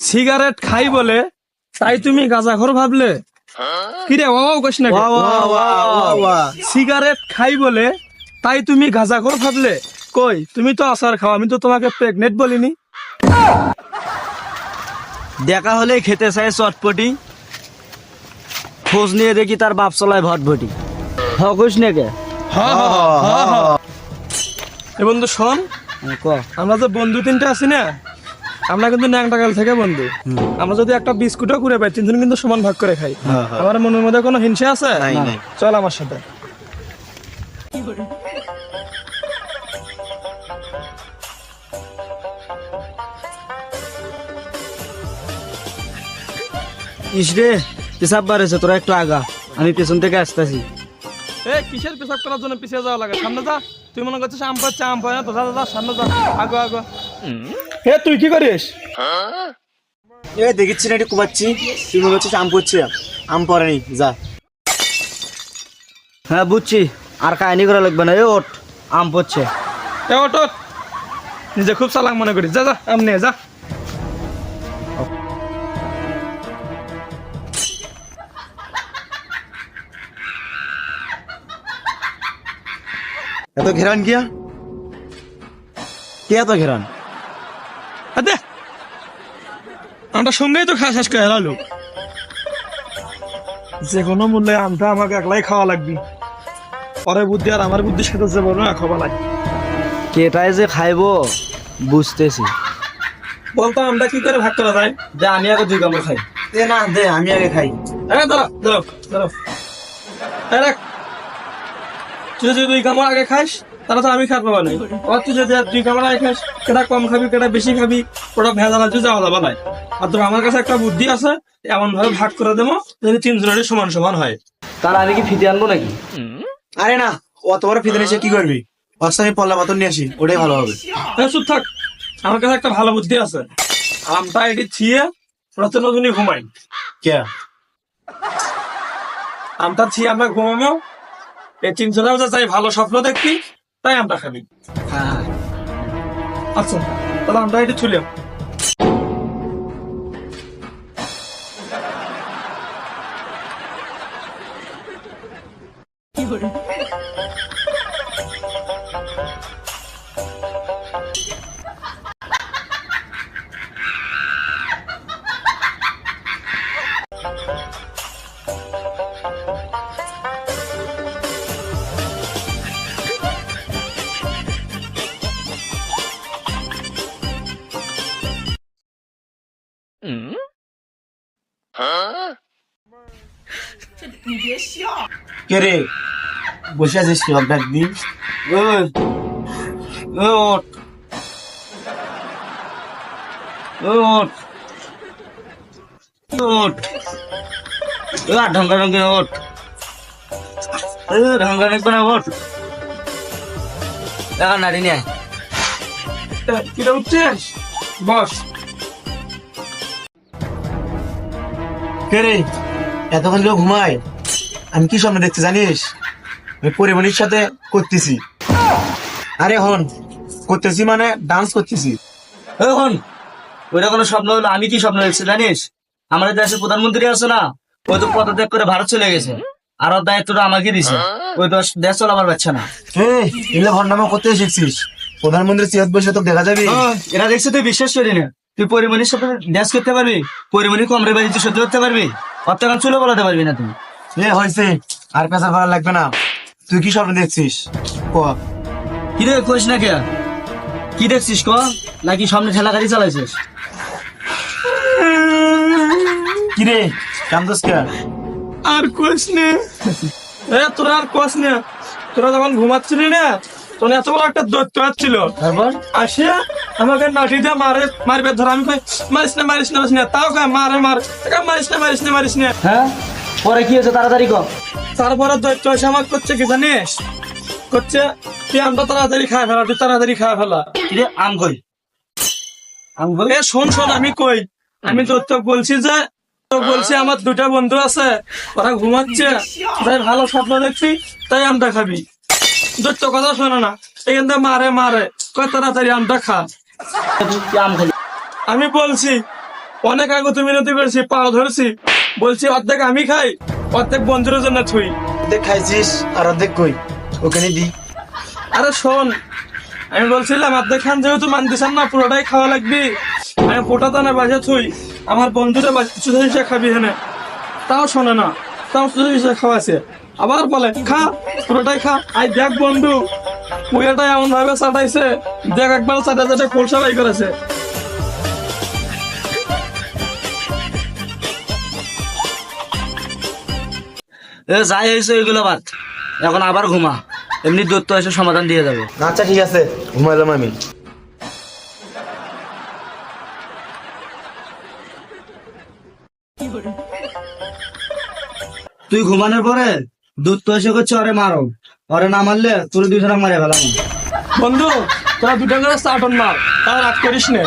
Cigarette খাই বলে? তাই তুমি গাঁজাখোর ভাবলে? কিরে বাবা কইস না সিগারেট খাই বলে তাই তুমি গাঁজাখোর ভাবলে? কই তুমি তো আচার খাও আমি তো তোমাকে প্রেগনেন্ট বলিনি। দেখা হলে খেতে চাই চটপটি। খোঁজ নিয়ে দেখি তার বাপ চলায় ভটভটি। হকুস নাকি এ বন্ধু শোন। আমরা যে বন্ধু তিনটা আছি না আমরা কিন্তু ন্যাংটাকাল থেকে বন্ধু। আমরা যদি একটা বিস্কুটও করে পাই তিনজন কিন্তু সমান ভাগ করে খাই। আমার মনের মধ্যে কোনো হিংসা আছে? চল আমার সাথে। ইসরে পেশাব বাড়েছে তোরা একটু আগা। আমি পেছন থেকে আসতেছি। এ কিসের পেশাব করার জন্য পিছিয়ে যাওয়া লাগে? সামনে যা। তুই মনে করছিস আম পাচ্ছে আম পায় না তো? যা যা, যা সামনে যা। আগো আগো। হে তুই কি করিস? এ দেখিচ্ছি না একটু কুবাচ্ছি। তুই মনে করছিস আম করছে আম পড়েনি যা। হ্যাঁ বুঝছি। আর কাহিনি করা লাগবে না। এ ওট আম পড়ছে। এ ওট ওট। নিজে খুব চালাক মনে করিস। যা যা আম নিয়ে যা। এত ঘেরান কিয়া? কে এত ঘেরান? দে! আমটা সঙ্গেই তো খাওয়া শেষ করে হেলালো যে কোনো মূল্যে আমটা আমাকে একলাই খাওয়া লাগবি। পরে বুদ্ধি আর আমার বুদ্ধির সাথে যে বলো না খাওয়া লাগবে। কেটাই যে খাইবো বুঝতেছি। বলতো আমটা কি করে ভাগ করা যায়? দে আমি আগে দুই কামড় খাই। দে না দে আমি আগে খাই। হ্যাঁ দাঁড়া দাঁড়াও দাঁড়াও। তুই যদি দুই কামড় আগে খাস তাহলে তো আমি খাত পাবা নাই। আর তুই যদি দুই কামড় আগে খাস কেটা কম খাবি কেটা বেশি খাবি ওটা ভেজা না যাওয়া যাবা নাই। আর তোর আমার কাছে একটা বুদ্ধি আছে এমন ভাবে ভাগ করে দেবো যদি তিনজনেরই সমান সমান হয়। তার আমি কি ফিতে আনব নাকি? আরে না অত বড় ফিতে এসে কি করবি? অবস্থা আমি পল্লা পাথর নিয়ে আসি ওটাই ভালো হবে। হ্যাঁ চুপ থাক। আমার কাছে একটা ভালো বুদ্ধি আছে। আমটা এটি ছিয়ে ওরা তো নতুনই ঘুমাই। কে? আমটা ছিয়ে আমরা ঘুমাবো এই তিনজনেও যা চাই ভালো স্বপ্ন দেখবি তাই আমরা খাবি। হ্যাঁ। আচ্ছা তাহলে আমরা এটি কি কে রে? বসে আছিস কি? ডাক দি ওই ওই ওঠ। ওই ওঠ। ওঠ। ওই আর ঢঙ্গা ঢঙ্গে ওঠ। ঢঙ্গা ঢঙ্গে ওঠ। নাড়ি নিয়ে বস। কে রে? এতক্ষণ কেউ ঘুমায়। আমি কি স্বপ্ন দেখতে জানিস? আমি পরিমণির সাথে করতেছি। আরে হন করতেছি মানে ডান্স করতেছি। হন ওইটা কোনো স্বপ্ন হলো? আমি কি স্বপ্ন দেখছি জানিস? আমাদের দেশের প্রধানমন্ত্রী আছে না? ওই তো পদত্যাগ করে ভারত চলে গেছে। আর ওর দায়িত্বটা আমাকে দিছে। ওই তো দেশ চলাবার পারছে না। এই এগুলো ভণ্ডামা করতে শিখছিস। প্রধানমন্ত্রী চেয়ার বসে তো দেখা যাবে। ও, এরা দেখছে তুই বিশ্বাস করি না। তুই পরিমণির সাথে ড্যান্স করতে পারবি? পরিমণি কমরে বাড়ি তুই সহ্য করতে পারবি? অত্যাকান চুলো বলাতে পারবি না তুমি। এ হয়েছে। আর পেশার ভালো লাগবে না। তুই কি স্বপ্ন দেখছিস? ক। কি রে কইস না কে? কি দেখছিস ক? নাকি সামনে ঠেলা গাড়ি চালাইছিস? কি রে কান্দস কে? আর কোস নে। এ তোরা আর কোস না। তোরা যখন ঘুমাচ্ছিলি না তোর এত বড় একটা দৈত্য ছিল তারপর? আসে আমাকে মারে মারবে ধর আমি কই মারিস না মারিস না মারিস না। তাও কয় মারে মার। মারিস না মারিস না মারিস না। হ্যাঁ? পরে কি হয়েছে তাড়াতাড়ি কর তারপরে দৈত্য এসে আমাকে করছে কি জানিস? করছে তুই আমটা তাড়াতাড়ি খায় ফেলা তুই তাড়াতাড়ি খায় ফেলা। কি রে আম কই? আম কই শোন শোন আমি কই? আমি দৈত্য বলছি যে তো বলছি আমার দুটা বন্ধু আছে ওরা ঘুমাচ্ছে তাই ভালো স্বপ্ন দেখছি তাই আমটা খাবি। দৈত্য কথা শোনে না। এখান থেকে মারে মারে। কয় তাড়াতাড়ি আমটা খা। আম বলছি অনেক আগে তুমি মিনতি করেছি পাও ধরছি। বলছি অর্ধেক আমি খাই অর্ধেক বন্ধুদের জন্য থুই। অর্ধেক খাইছিস আর অর্ধেক কই? ওখানে দি। আরে শোন আমি বলছিলাম অর্ধেক খান যেহেতু মানতেছেন না পুরোটাই খাওয়া লাগবে। আমি পোটাতে না বাজে থুই আমার বন্ধুরা চুষে খাবি হেনে তাও শোনে না তাও চুষে খাওয়াছে আবার বলে খা পুরোটাই খা। আই দেখ বন্ধু পুয়াটা এমন ভাবে চাটাইছে। দেখ একবার চাটা চাটা খোলসা বাই করেছে। এ যাই হয়েছে ওইগুলো বাদ। এখন আবার ঘুমা। এমনি দত্ত এসে সমাধান দিয়ে যাবে। আচ্ছা ঠিক আছে। ঘুমাইলাম আমি। তুই ঘুমানোর পরে দত্ত এসে করছে অরে মারো। অরে না মারলে তোর দুজনে মারে ফেলাম। বন্ধু, তোরা দুটো করে স্টার্ট মার। তারা রাত করিস নে।